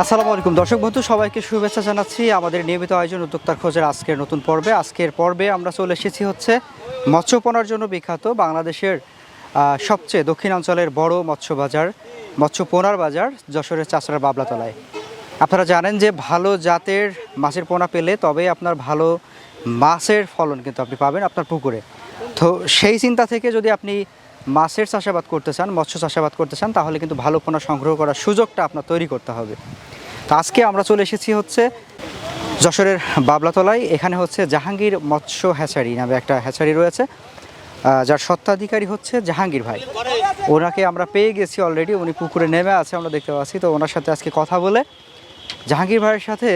আসসালামু আলাইকুম। দর্শক বন্ধু, সবাইকে শুভেচ্ছা জানাচ্ছি আমাদের নিয়মিত আয়োজন উদ্যোক্তার খোঁজের আজকের নতুন পর্বে। আজকের পর্বে আমরা চলে এসেছি হচ্ছে মৎস্যপনার জন্য বিখ্যাত বাংলাদেশের সবচেয়ে দক্ষিণাঞ্চলের বড় মৎস্য বাজার মৎস্যপোনার বাজার, যশোরের চাষড়ার বাবলাতলায়। আপনারা জানেন যে ভালো জাতের মাছের পোনা পেলে তবে আপনার ভালো মাছের ফলন কিন্তু আপনি পাবেন আপনার পুকুরে। তো সেই চিন্তা থেকে যদি আপনি মাছের চাষাবাদ করতে চান, মৎস্য চাষাবাদ করতে চান, তাহলে কিন্তু ভালো পোনা সংগ্রহ করার সুযোগটা আপনার তৈরি করতে হবে। তো আজকে আমরা চলে এসেছি হচ্ছে যশোরের বাবলাতলায়। এখানে হচ্ছে জাহাঙ্গীর মৎস্য হ্যাচারি নামে একটা হ্যাচারি রয়েছে যার সত্ত্বাধিকারী হচ্ছে জাহাঙ্গীর ভাই। ওনাকে আমরা পেয়ে গেছি অলরেডি উনি পুকুরে নেমে আছে, আমরা দেখতে পাচ্ছি। তো ওনার সাথে আজকে কথা বলে জাহাঙ্গীর ভাইয়ের সাথে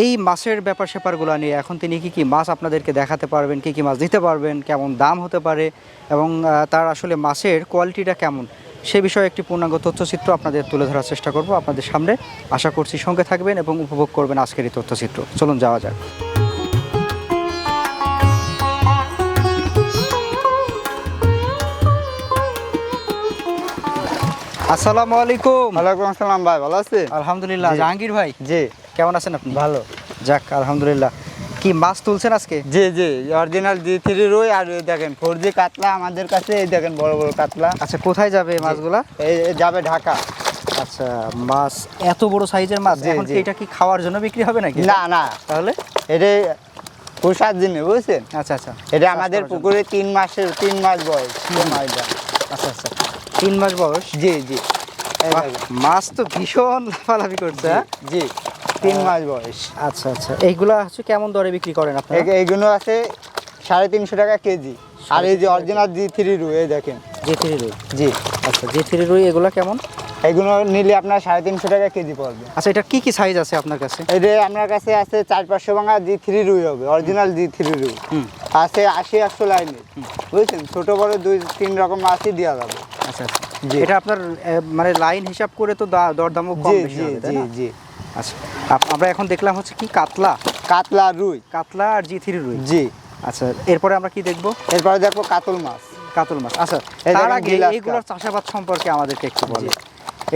এই মাছের ব্যাপার স্যাপারগুলো নিয়ে এখন তিনি কি কি মাছ আপনাদেরকে দেখাতে পারবেন কি কি মাছ দিতে পারবেন কেমন দাম হতে পারে এবং তার আসলে মাছের কোয়ালিটিটা কেমন সে বিষয়ে একটি পূর্ণাঙ্গ তথ্যচিত্র আপনাদের তুলে ধরার চেষ্টা করব। আপনাদের সামনে আশা করছি সঙ্গে থাকবেন এবং উপভোগ করবেন আজকের এই তথ্যচিত্র। চলুন যাওয়া যাক। আসসালামু আলাইকুম। ওয়ালাইকুম আসসালাম ভাই ভালো আছেন? আলহামদুলিল্লাহ। জাহাঙ্গীর ভাই। জি। কেমন আছেন আপনি? ভালো। যাক আলহামদুলিল্লাহ। কি মাছ তুলছেন আজকে? জি জি অরিজিনাল জি থ্রি রুই আর এই দেখেন ফোর জি কাতলা আমাদের কাছে এই দেখেন বড় বড় কাতলা। আচ্ছা কোথায় যাবে এই মাছগুলা? এই এই যাবে ঢাকা। আচ্ছা মাছ এত বড় সাইজের মাছ জি, এখন জি। এটা কি খাওয়ার জন্য বিক্রি হবে নাকি? না না। তাহলে? এটা পোষার জন্য বুঝছেন? আচ্ছা আচ্ছা। এটা আমাদের করার জন্য। পুকুরে তিন মাসের তিন মাস বয়স আচ্ছা আচ্ছা। তিন মাস বয়স? জি জি। এই বাহ, দেখেন। মাছ তো ভীষণ লাফালাফি করছে হ্যাঁ? জি। তিন মাস বয়স। আচ্ছা আচ্ছা। এইগুলা হচ্ছে কেমন দরে বিক্রি করেন আপনারা? এইগুলো আছে সাড়ে তিনশো টাকা কেজি। আর এই যে অরিজিনাল জি থ্রি রুই এই দেখেন। জি থ্রি রুই? জি। আচ্ছা জি থ্রি রুই এগুলা কেমন? এইগুলো নিলে আপনার সাড়ে তিনশো টাকা কেজি পড়বে। আচ্ছা এটা কি কি সাইজ আছে আপনার কাছে? এটা আপনার কাছে আছে চার পাঁচশো ভাঙা জি থ্রি রুই হবে অরিজিনাল জি থ্রি রুই। হুম। আছে আশি একশো লাইনে। বুঝছেন? ছোট বড় দুই তিন রকম মাছই দেওয়া যাবে। আচ্ছা আচ্ছা। জি। এটা আপনার মানে লাইন হিসাব করে তো দা- দরদামও কম জি বেশি জি হবে তাই জি জি। আচ্ছা আমরা এখন দেখলাম হচ্ছে কি কাতলা? কাতলা রুই। কাতলা আর জি থ্রি রুই। জি। আচ্ছা এরপরে আমরা কি দেখব? এরপরে দেখো কাতল মাছ। কাতল মাছ। আচ্ছা তার আগে এইগুলোর চাষাবাদ সম্পর্কে আমাদেরকে একটু বলে।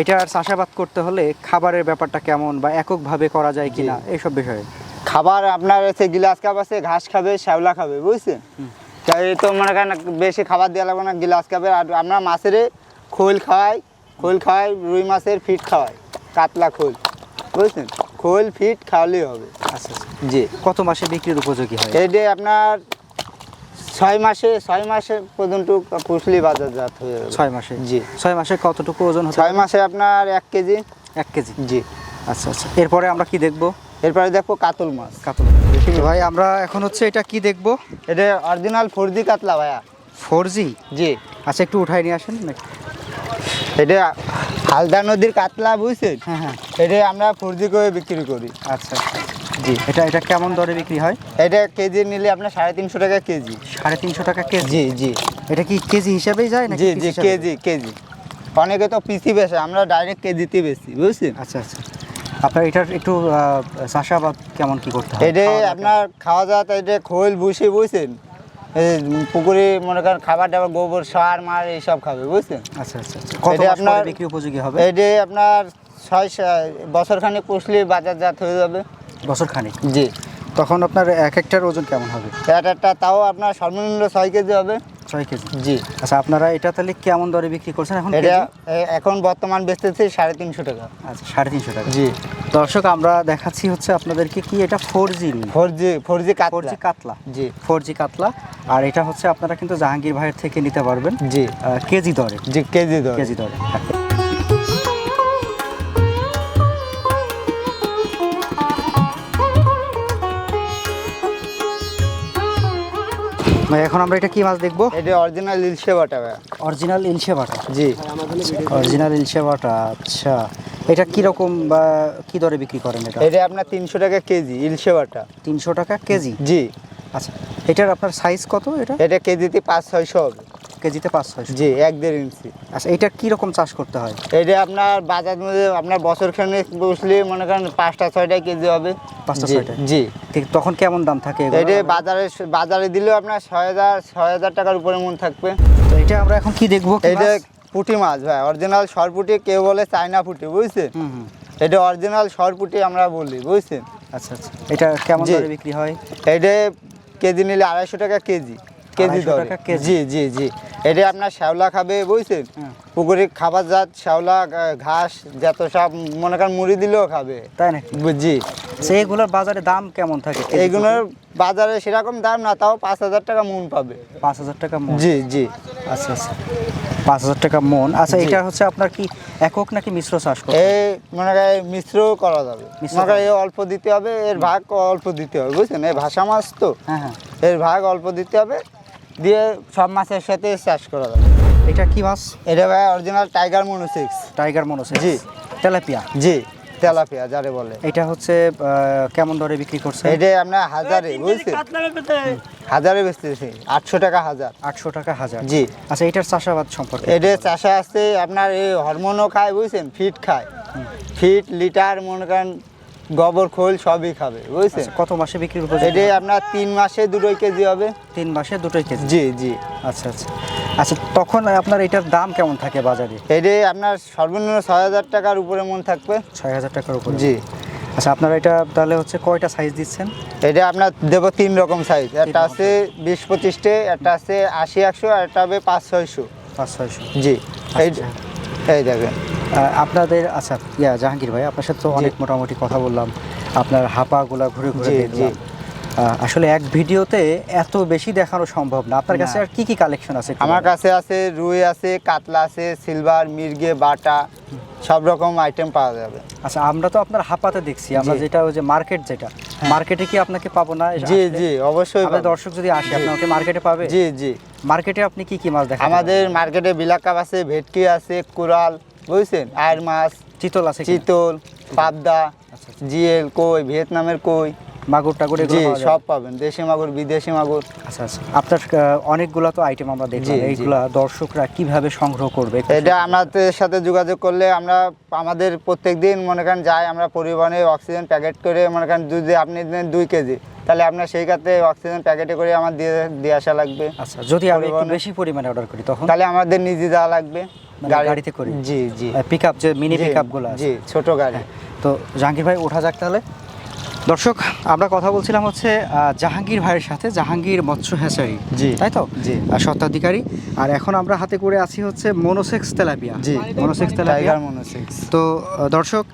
এটার চাষাবাদ করতে হলে খাবারের ব্যাপারটা কেমন বা এককভাবে করা যায় কিনা? এইসব বিষয়ে। খাবার আপনার হচ্ছে গিলাস কাপ আছে ঘাস খাবে শ্যাওলা খাবে বুঝছেন? তাই তো মনে করেন বেশি খাবার দেওয়া লাগবে না গিলাস খাবে আর আমরা মাছের খোল খাওয়াই খোল খাওয়াই রুই মাছের ফিট খাওয়াই কাতলা খোল। বুঝছেন খোল ফিট খাওয়ালেই হবে। আচ্ছা আচ্ছা। জি। কত মাসে বিক্রির উপযোগী হয়? এইটা আপনার ছয় মাসে ছয় মাসে পর্যন্ত পুষলি বাজারজাত হয়ে যাবে। ছয় মাসে? জি। ছয় মাসে কতটুকু ওজন ছয় মাসে আপনার এক কেজি। এক কেজি? জি। আচ্ছা আচ্ছা। এরপরে আমরা কি দেখব? এরপরে দেখব কাতল মাছ। কাতল ভাই আমরা এখন হচ্ছে এটা কি দেখব? এটা অরিজিনাল ফোরজি কাতলা ভাইয়া। Four G. জি আচ্ছা একটু উঠাই নিয়ে আসেন? এটা হালদা নদীর কাতলা বুঝছেন? হ্যাঁ হ্যাঁ। এটা আমরা ফোরজি করে বিক্রি করি। আচ্ছা আচ্ছা। জি। এটা এটা কেমন দরে বিক্রি হয়? এটা কেজি নিলে আপনার সাড়ে তিনশো টাকা কেজি। সাড়ে তিনশো টাকা কেজি? জি জি। এটা কি কেজি হিসাবেই যায় নাকি জি জি কেজি কেজি। অনেকে তো পিসি বেছে আমরা ডাইরেক্ট কেজিতে বেশি বুঝছেন? আচ্ছা আচ্ছা। আপনার এটার একটু চাষাবাদ কেমন কি করতে হয়? এটা আপনার খাওয়া দাওয়া তো এটা খোল ভুসি বুঝছেন? পুকুরে মনে করেন খাবার দাবার গোবর সার মার এইসব খাবে বুঝছেন? আচ্ছা আচ্ছা আচ্ছা। কত এটা আপনার- বিক্রি উপযোগী হবে? এটা আপনার ছয় বছর বছরখানেক পুষলে বাজারজাত হয়ে যাবে। বছর খানিক? জি। তখন আপনার এক একটার ওজন কেমন হবে? এক একটা তাও আপনার সর্বনিম্ন ছয় কেজি হবে। ছয় কেজি। জি। আচ্ছা আপনারা এটা তাহলে কেমন দরে বিক্রি করছেন এখন এটা এখন বর্তমান বেচতেছি সাড়ে তিনশো টাকা। আচ্ছা সাড়ে তিনশো টাকা। জি। দর্শক আমরা দেখাচ্ছি হচ্ছে আপনাদেরকে কি এটা four G four G four G four G কাতলা। জি। ফোর জি কাতলা। আর এটা হচ্ছে আপনারা কিন্তু জাহাঙ্গীর ভাইয়ের থেকে নিতে পারবেন। জি। কেজি দরে। জি কেজি দরে। কেজি দরে। ভাই, এখন আমরা এটা কি মাছ দেখব? এটা অরিজিনাল ইলশে বাটা ভাই। অরিজিনাল ইলশে বাটা? জি। অরিজিনাল ইলশে বাটা আচ্ছা। এটা কি রকম বা কি দরে বিক্রি করেন এটা? এটা আপনার তিনশো টাকা কেজি ইলশে বাটা। তিনশো টাকা কেজি? জি। আচ্ছা এটার আপনার সাইজ কত এটা? এটা কেজিতে পাঁচ ছয়শো হবে। কেজিতে পাঁচ ছয়শো জি এক দেড় ইঞ্চি। আচ্ছা এটা কি রকম চাষ করতে হয়? এটা আপনার বাজার মধ্যে আপনার বছর খানেক বসলে মনে করেন পাঁচটা ছয়টা কেজি হবে। পাঁচটা ছয়টা? জি। ঠিক তখন কেমন দাম থাকে? এটা বাজারে বাজারে দিলেও আপনার ছয় হাজার ছয় হাজার টাকার উপরে মন থাকবে। তো এটা আমরা এখন কি দেখব এটা পুঁটি মাছ ভাই অরিজিনাল সরপুটি কেউ বলে চায়না পুঁটি বুঝছেন এটা অরিজিনাল সরপুটি আমরা বলি বুঝছেন আচ্ছা আচ্ছা। এটা কেমন। দরে বিক্রি হয়? এটা কেজি নিলে আড়াইশো টাকা কেজি। কেজি 250 দরে। টাকা জি জি জি। এটা আপনার শ্যাওলা খাবে বুঝছেন? পুকুরে খাবার জাত শ্যাওলা ঘাস যত সব মনে করেন মুড়ি দিলেও খাবে। তাই নাকি? জি। সেইগুলোর বাজারে দাম কেমন থাকে এইগুলোর বাজারে সেরকম দাম না তাও পাঁচ হাজার টাকা মন পাবে? পাঁচ হাজার টাকা মন? জি জি। আচ্ছা আচ্ছা। পাঁচ হাজার টাকা মন। আচ্ছা এটা হচ্ছে আপনার কি একক নাকি মিশ্র চাষ করতে এই মনে করেন মিশ্র করা যাবে। মিশ্র মনে করেন অল্প দিতে হবে এর ভাগ অল্প দিতে হবে বুঝছেন? এই ভাষা মাছ তো। হ্যাঁ হ্যাঁ। এর ভাগ অল্প দিতে হবে দিয়ে সব মাছের সাথে চাষ করা যাবে এটা কি মাছ? এটা ভাই অরিজিনাল টাইগার মনোসিক্স টাইগার মনোস জি। তেলাপিয়া? জি তেলাপিয়া যারে বলে। এটা হচ্ছে কেমন দরে বিক্রি করছে? এটা আপনার হাজারে বুঝছেন হাজারে বেচতেছি আটশো টাকা হাজার। আটশো টাকা হাজার। জি। আচ্ছা এটার চাষাবাদ সম্পর্কে? এটা চাষা আছে আপনার এই হরমোনও খায় বুঝছেন? ফিট খায়। ফিট লিটার মনে করেন গোবর খোল সবই খাবে বুঝছেন? আচ্ছা, কত মাসে বিক্রির উপযোগী? এটা আপনার তিন মাসে দুটোই কেজি হবে। তিন মাসে দুটোই কেজি? জি জি। আচ্ছা আচ্ছা। আচ্ছা তখন আপনার এটার দাম কেমন থাকে বাজারে? এটা আপনার সর্বনিম্ন ছয় হাজার টাকার উপরে মন থাকবে। ছয় হাজার টাকার উপরে? জি। আচ্ছা আপনারা এটা তাহলে হচ্ছে কয়টা সাইজ দিচ্ছেন? এটা আপনার দেবো তিন রকম সাইজ একটা আছে বিশ পঁচিশটে একটা আছে আশি একশো আর একটা হবে পাঁচ ছয়শো। পাঁচ ছয়শো। জি। এই আচ্ছা। এই দেখেন। আপনাদের আচ্ছা ইয়া জাহাঙ্গীর ভাই আপনার সাথে তো অনেক মোটামুটি কথা বললাম। আপনার হাপাগুলা ঘুরে ঘুরে দেখলাম। আসলে এক ভিডিওতে এত বেশি দেখানো সম্ভব না। আপনার কাছে আর কি কি কালেকশন আছে আমার কাছে আছে রুই আছে কাতলা আছে সিলভার মির্গে বাটা সব রকম আইটেম পাওয়া যাবে। আচ্ছা আমরা তো আপনার হাপাতে দেখছি। আমরা হ্যাঁ। যেটা ওই যে মার্কেট যেটা মার্কেটে কি আপনাকে পাবো না? জি জি অবশ্যই আমাদের দর্শক যদি আসে আপনাকে মার্কেটে পাবে? জি জি। মার্কেটে আপনি কি কি মাছ দেখেন আমাদের মার্কেটে বিলাকাপ আছে ভেটকি আছে কুরাল বুঝছেন? আয়ের মাছ? চিতল আছে চিতল পাবদা আচ্ছা, জিএল কই ভিয়েতনামের কই। মাগুর টাগুর জি সব পাবেন দেশি মাগুর বিদেশি মাগুর। আচ্ছা আচ্ছা। আপনার অনেকগুলো তো আইটেম আমরা দেখলাম। জি। এইগুলা দর্শকরা কীভাবে সংগ্রহ করবে? এটা আমাদের সাথে যোগাযোগ করলে আমরা আমাদের প্রত্যেক দিন মনে করেন যাই আমরা পরিবহনে অক্সিজেন প্যাকেট করে মনে করেন যদি আপনি দুই কেজি তাহলে আপনার সেই কাতে অক্সিজেন প্যাকেটে করে আমার দিয়ে দিয়ে আসা লাগবে। আচ্ছা যদি আমি বেশি পরিমাণে অর্ডার করি তখন? তাহলে আমাদের নিজে যাওয়া লাগবে। গাড়িতে করে? জি জি। পিক আপ যে মিনি পিক আপগুলো জি ছোট গাড়ি। তো জাহাঙ্গীর ভাই ওঠা যাক তাহলে। দর্শক আমরা কথা বলছিলাম হচ্ছে জাহাঙ্গীর ভাইয়ের সাথে জাহাঙ্গীর মৎস্য হ্যাচারি। জি। তাই তো? জি। আর স্বত্বাধিকারী আর এখন আমরা হাতে করে আছি হচ্ছে মনোসেক্স তেলাপিয়া। জি। Monosex tilapia. মনোসেক্স তো দর্শক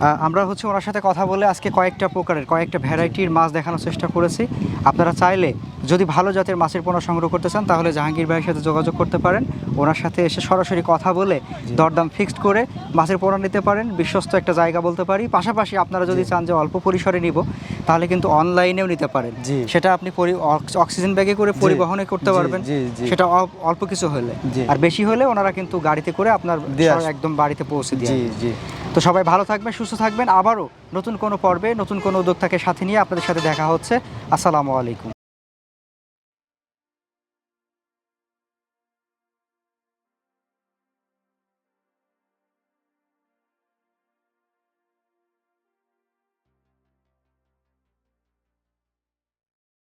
আমরা হচ্ছে ওনার সাথে কথা বলে আজকে কয়েকটা প্রকারের কয়েকটা ভ্যারাইটির মাছ দেখানোর চেষ্টা করেছি। আপনারা চাইলে যদি ভালো জাতের মাছের পোনা সংগ্রহ করতে চান তাহলে জাহাঙ্গীর ভাইয়ের সাথে যোগাযোগ করতে পারেন। ওনার সাথে এসে সরাসরি কথা বলে দরদাম ফিক্সড করে মাছের পোনা নিতে পারেন বিশ্বস্ত একটা জায়গা বলতে পারি। পাশাপাশি আপনারা যদি চান যে অল্প পরিসরে নিব তাহলে কিন্তু অনলাইনেও নিতে পারেন। সেটা আপনি অক্সিজেন ব্যাগে করে পরিবহনে করতে পারবেন। সেটা অল্প- কিছু হলে। আর বেশি হলে ওনারা কিন্তু গাড়িতে করে আপনার একদম বাড়িতে পৌঁছে দিয়ে তো সবাই ভালো থাকবেন, সুস্থ থাকবেন। আবারও নতুন কোনো পর্বে, নতুন কোনো উদ্যোক্তাকে সাথে নিয়ে আপনাদের সাথে দেখা হচ্ছে। আসসালামু আলাইকুম।